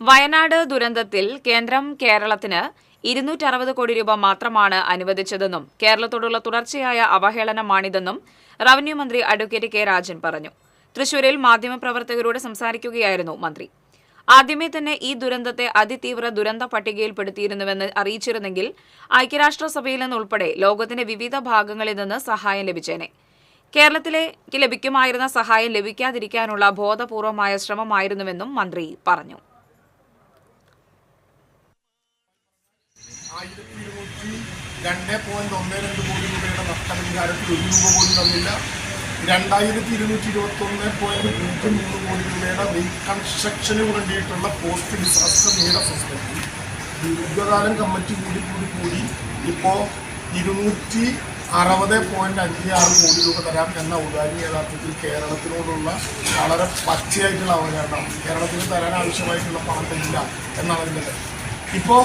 വയനാട് ദുരന്തത്തിൽ കേന്ദ്രം കേരളത്തിന് ഇരുന്നൂറ്ററുപത് കോടി രൂപ മാത്രമാണ് അനുവദിച്ചതെന്നും കേരളത്തോടുള്ള തുടർച്ചയായ അവഹേളനമാണിതെന്നും റവന്യൂ മന്ത്രി അഡ്വക്കേറ്റ് കെ രാജൻ പറഞ്ഞു. തൃശൂരിൽ മാധ്യമപ്രവർത്തകരോട് സംസാരിക്കുകയായിരുന്നു മന്ത്രി. ആദ്യമേ തന്നെ ഈ ദുരന്തത്തെ അതിതീവ്ര ദുരന്ത പട്ടികയിൽപ്പെടുത്തിയിരുന്നുവെന്ന് അറിയിച്ചിരുന്നെങ്കിൽ ഐക്യരാഷ്ട്രസഭയിൽ നിന്നുൾപ്പെടെ ലോകത്തിന്റെ വിവിധ ഭാഗങ്ങളിൽ നിന്ന് സഹായം ലഭിച്ചേനെ. കേരളത്തിലേക്ക് ലഭിക്കുമായിരുന്ന സഹായം ലഭിക്കാതിരിക്കാനുള്ള ബോധപൂർവമായ ശ്രമമായിരുന്നുവെന്നും മന്ത്രി പറഞ്ഞു. ആയിരത്തി ഇരുന്നൂറ്റി രണ്ട് പോയിന്റ് ഒന്ന് രണ്ട് കോടി രൂപയുടെ നഷ്ടപരിഹാരത്തിൽ ഒരു രൂപ പോലും തന്നില്ല രണ്ടായിരത്തി ഇരുന്നൂറ്റി ഇരുപത്തി ഒന്ന് പോയിന്റ് പൂജ്യം മൂന്ന് കോടി രൂപയുടെ റീകൺസ്ട്രക്ഷന് വേണ്ടിയിട്ടുള്ള പോസ്റ്റ് ഡിസാസ്റ്റർ നീട സൊസൈറ്റി ദീർഘകാലം കമ്മിറ്റി കൂടി കൂടി കൂടി ഇപ്പോൾ ഇരുന്നൂറ്റി അറുപത് പോയിന്റ് അഞ്ച് ആറ് കോടി രൂപ തരാം എന്ന ഉദാഹരണം യഥാർത്ഥത്തിൽ കേരളത്തിനോടുള്ള വളരെ പച്ചയായിട്ടുള്ള അവകാശം കേരളത്തിന് തരാൻ ആവശ്യമായിട്ടുള്ള പണം തരില്ല എന്നാണ് ഇതിന്റെ ഇപ്പോൾ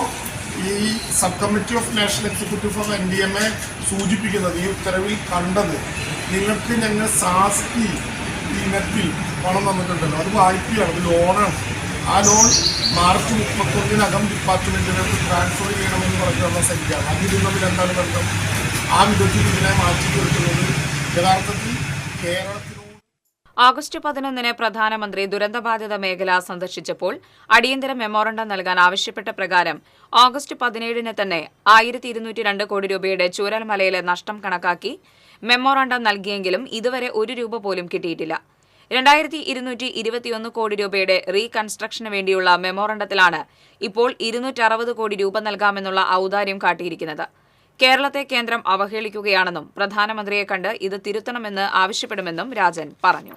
ഈ sub committee of national executive of N D M A സൂചിപ്പിക്കുന്നത് ഈ ഉത്തരവിൽ കണ്ടത് നിങ്ങൾക്ക് ഞങ്ങൾ സാസ്തി ഇനത്തിൽ പണം തന്നിട്ടുണ്ടല്ലോ. അത് വായ്പയാണ് അത് ലോണാണ്. ആ ലോൺ മാർച്ച് മുപ്പത്തൊന്നിനകം ഡിപ്പാർട്ട്മെന്റിലേക്ക് ട്രാൻസ്ഫർ ചെയ്യണമെന്ന് പറഞ്ഞുള്ള സംഖ്യയാണ് തമ്മിൽ എന്താണ് ബന്ധം? ആ വിധത്തിൽ ഇതിനെ മാറ്റി തീർക്കുന്നത് യഥാർത്ഥത്തിൽ കേരളത്തിനോട് ഓഗസ്റ്റ് പതിനൊന്നിന് പ്രധാനമന്ത്രി ദുരന്തബാധിത മേഖല സന്ദർശിച്ചപ്പോൾ അടിയന്തര മെമ്മോറണ്ടം നൽകാൻ ആവശ്യപ്പെട്ട പ്രകാരം ഓഗസ്റ്റ് പതിനേഴിന് തന്നെ ആയിരത്തി ഇരുന്നൂറ്റി രണ്ട് കോടി രൂപയുടെ ചൂരൽമലയിലെ നഷ്ടം കണക്കാക്കി മെമ്മോറണ്ടം നൽകിയെങ്കിലും ഇതുവരെ ഒരു രൂപ പോലും കിട്ടിയിട്ടില്ല. രണ്ടായിരത്തി ഇരുന്നൂറ്റി ഇരുപത്തിയൊന്ന് കോടി രൂപയുടെ റീകൺസ്ട്രക്ഷന് വേണ്ടിയുള്ള മെമ്മോറണ്ടത്തിലാണ് ഇപ്പോൾ ഇരുന്നൂറ്ററുപത് കോടി രൂപ നൽകാമെന്നുള്ള ഔദാര്യം കാട്ടിയിരിക്കുന്നത്. കേരളത്തെ കേന്ദ്രം അവഹേളിക്കുകയാണെന്നും പ്രധാനമന്ത്രിയെ കണ്ട് ഇത് തിരുത്തണമെന്ന് ആവശ്യപ്പെടുമെന്നും രാജൻ പറഞ്ഞു.